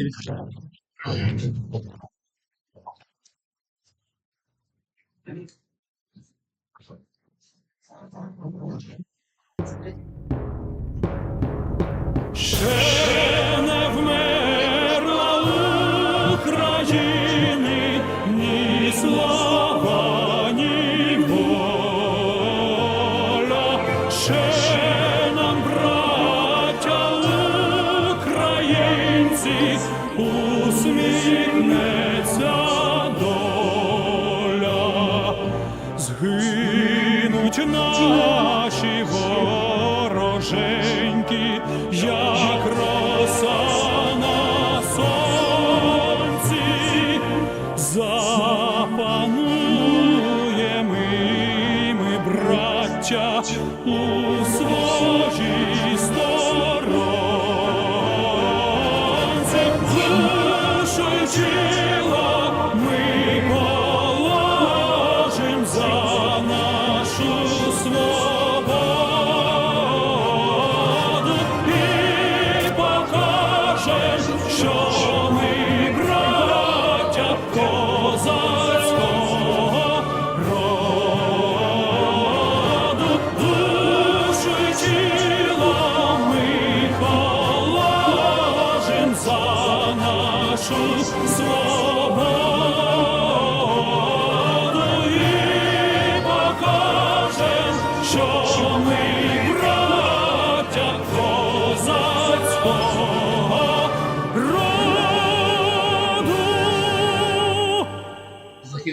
Сесію. Ще не вмерла України ні слава, ні воля. Ще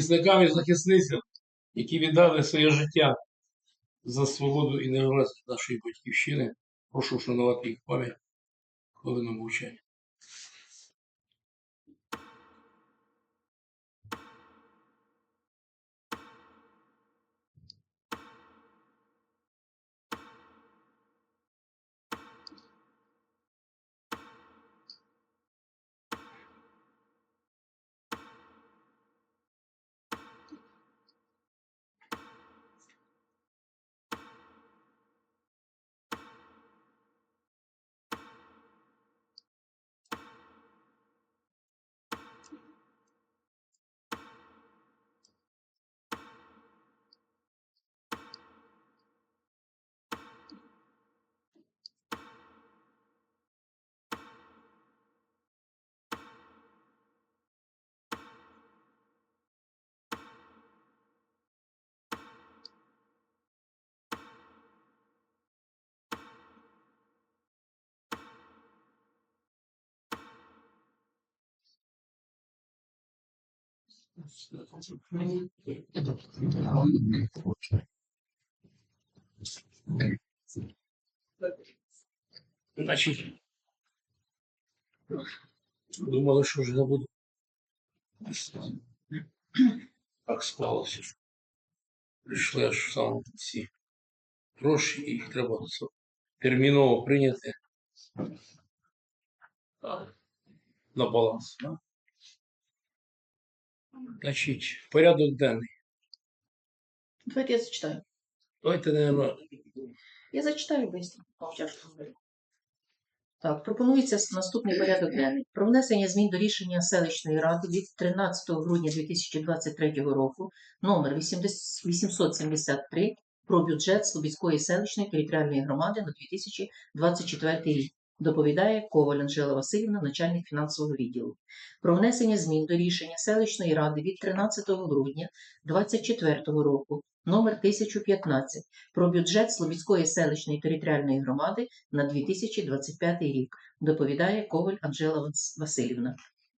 захисникам і захисницям, які віддали своє життя за свободу і незалежність нашої батьківщини. Прошу вшанувати їх пам'ять хвилину мовчання. Значить, думали, що вже не буду. Так склалося. Прийшли аж в самому кінці гроші, їх треба терміново прийняти на баланс. да. Значить, порядок денний. Давайте я зачитаю. Давайте, наверное, Я зачитаю быстро. Так, пропонується наступний порядок денний. Про внесення змін до рішення селищної ради від 13 грудня 2023 року номер 873 про бюджет Слобідської селищної територіальної громади на 2024 рік. Доповідає Коваль Анжела Васильівна, начальник фінансового відділу. Про внесення змін до рішення селищної ради від 13 грудня 2024 року номер 1015 про бюджет Слобідської селищної територіальної громади на 2025 рік, доповідає Коваль Анжела Васильівна.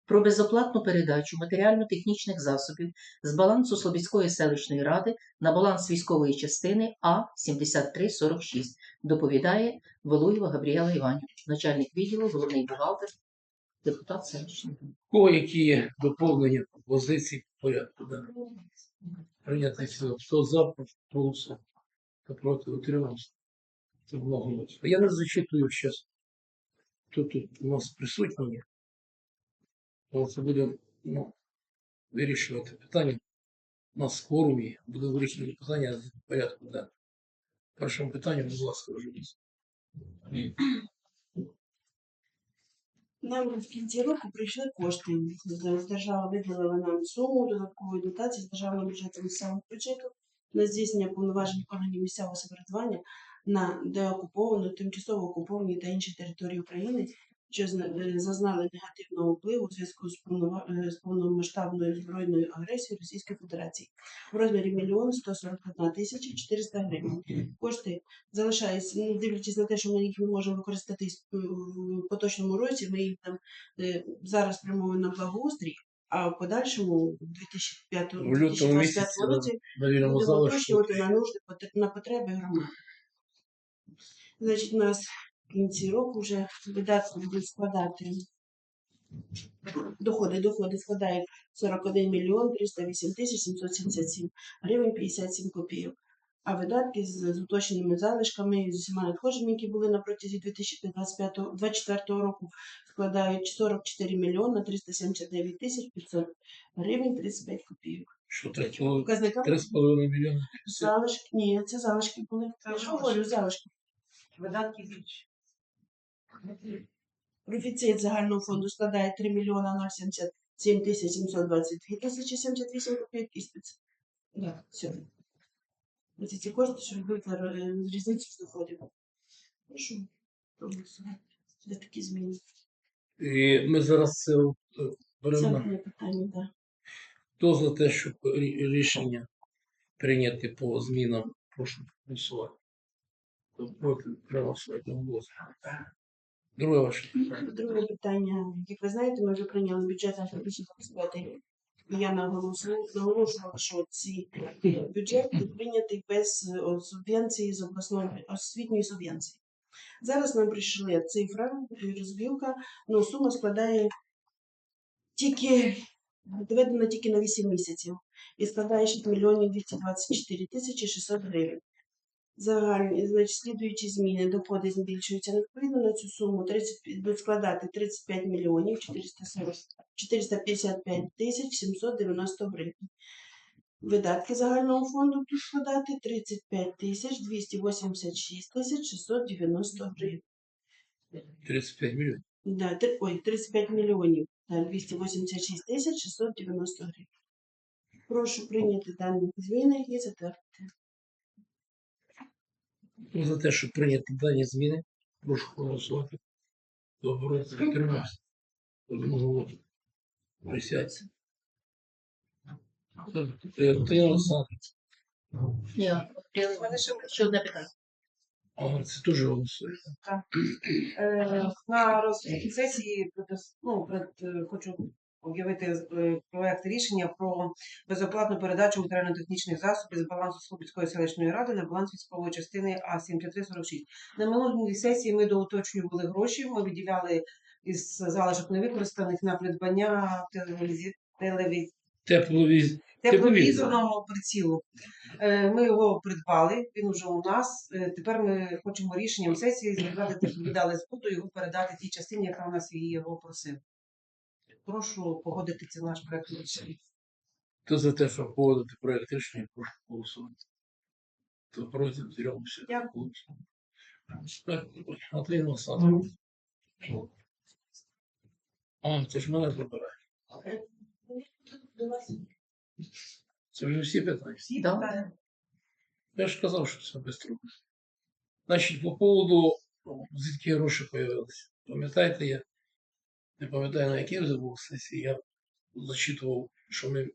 Про безоплатну передачу матеріально-технічних засобів з балансу Слобідської селищної ради на баланс військової частини А 7346, доповідає Волуєва Габріела Іванівна, начальник відділу, головний бухгалтер, депутат селищної ради. кого які доповнення пропозиції по порядку денному? Прийняти ціло. Хто за, голосувати. Хто проти утримався. Це одноголосно. Я не зачитую зараз. Хто тут у нас присутній є. Тому це буде ну, вирішувати питання. У нас форумі буде вирішувати питання з порядку денного. Першим питанням, будь ласка, вже. Нам в кінці року прийшли кошти. Держава виділила нам суму додаткової дотації з державного бюджету місцевого бюджету на здійснення повноважень органів місцевого самоврядування на деокуповану, тимчасово окуповані та інші території України, що е, зазнали негативного впливу у зв'язку з, е, повномасштабною збройною агресією Російської Федерації в розмірі 1 141 тисяча 400 гривень. Кошти залишаються, не дивлячись на те, що ми їх не можемо використати в поточному році, ми їх там е, зараз спрямовуємо на благоустрій, а в подальшому у 2005 В лютому місяці році будемо уточнювати на нужди на потреби громади. Значить, у нас в кінці року вже видатки будуть складати доходи, доходи складають 41 мільйон 308 тисяч 777 гривень 57 копійок. А видатки з, з уточненими залишками з усіма надходженнями, які були на протязі 2024 року, складають 44 мільйони 379 тисяч 500 гривень 35 копійок. Що таке? Показника 3,5 мільйони. залишки, ні, це залишки були. Я ж говорю, залишки. Видатки більше. Профіцит загального фонду складає 3 мільйона 077 тисяч 722 тисячі 78 копійок і спец. Да. Все. Ось ці кошти, що робити е, різницю з доходів. Прошу за такі зміни. І ми зараз це Це беремо. одне питання, так. Хто за те, щоб рішення прийняти по змінам, прошу голосувати. Хто проти, проголосувати голосу. Друге ваше. Друге питання. Як ви знаєте, ми вже прийняли бюджет на 2025 рік. І я наголосила, наголошувала, що ці бюджет прийнятий без о, субвенції з обласної освітньої субвенції. Зараз нам прийшли цифра, розвілка, ну сума складає тільки доведена тільки на 8 місяців і складає 6 мільйонів 224 тисячі 600 гривень. Загальні, значить, слідуючі зміни, доходи збільшуються відповідно на цю суму 30, будуть складати 35 мільйонів 440, 455 тисяч 790 гривень. Видатки загального фонду будуть складати 35 тисяч 286 тисяч 690 гривень. 35 мільйонів. Да, три- ой, 35 мільйонів та 286 тисяч 690 гривень. Прошу прийняти дані зміни і затвердити. Хто за те, щоб прийняти дані зміни, прошу голосувати. Хто проти, підтримався. Одноголосно. Присядьте. Е, Ні, ще одне питання. а це теж голосує. Е, на розгляд сесії ну, пред, е, хочу об'явити е, проект рішення про безоплатну передачу матеріально-технічних засобів з балансу Слобідської селищної ради на баланс військової частини А 7346 На минулій сесії ми доуточнювали гроші. Ми виділяли із залишок невикористаних на придбання телевізі... телевізі... Тепловіз. тепловізорного прицілу. Е, Ми його придбали, він уже у нас. Е, Тепер ми хочемо рішенням сесії затвердити, віддали згоду його передати тій частині, яка у нас її його просив. Прошу погодити це наш проект рішення. Хто за те, щоб погодити проект рішення, прошу голосувати. Хто проти, підтримався. Дякую. Так, Олександрович. А, це ж мене забирає. Це вже всі питання. Всі Да. питання? Я ж казав, що це без труб. Значить, по поводу, ну, звідки гроші появилися. Пам'ятаєте, я не пам'ятаю, на якій вже був сесії, я зачитував, що ми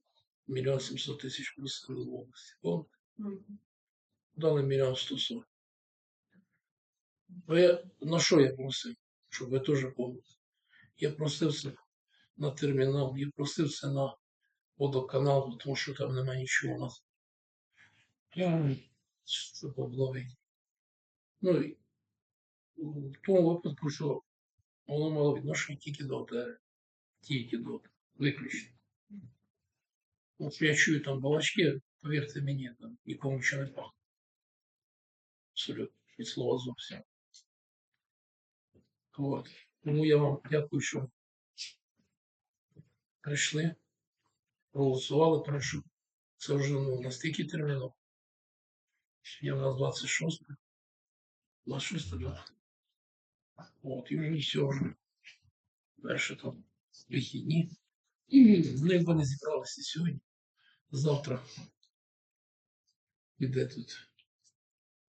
мільйон сімсот тисяч просили в області. Дали мільйон сто сорок. Бо я, на що я просив? Щоб ви теж помнили. Я просив це на термінал, я просив це на водоканал, тому що там немає нічого у нас. Це побловий. Ну, і в тому випадку, що воно мало відношення тільки до ОТР. Тільки до ОТР. Виключно. От я чую там балачки, повірте мені, там нікому нічого не пахне. Абсолютно. Від слова зовсім. От. Тому я вам дякую, що прийшли, проголосували, тому що це вже ну, настільки терміново. Є в нас 26, 26, да. От, і мені сьогодні перше там вихідні. Ну, якби не зібралися сьогодні, завтра піде тут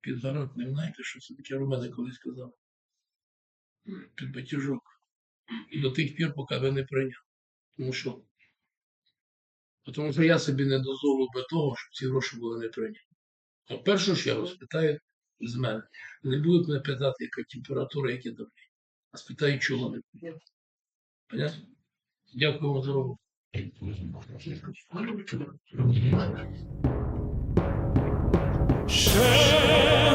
під не знаєте, що це таке Романе колись казав. Під батюжок. І до тих пір, поки ви не прийняли. Тому що, тому що я собі не дозволив би того, щоб ці гроші були не прийняті. А в першу чергу спитають з мене. Не будуть мене питати, яка температура, яке давлення. А спитають, чого не буде. Понятно? Дякую за увагу. Ще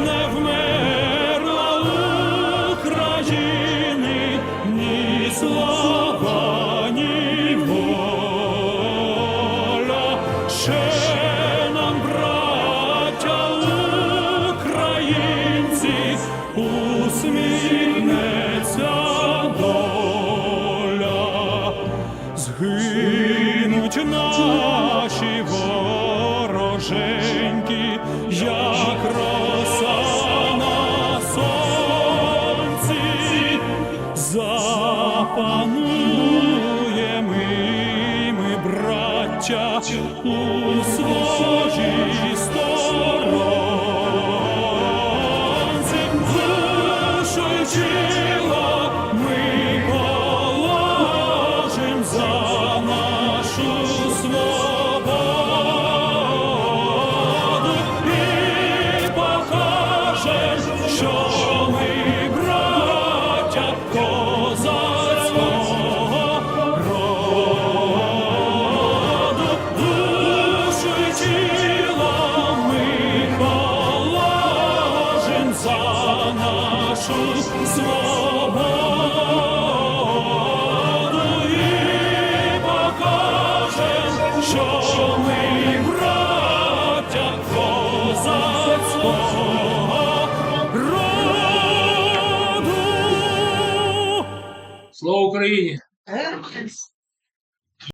браття, нашу свободу і покажем, що ми браття козацького роду. Слава Україні!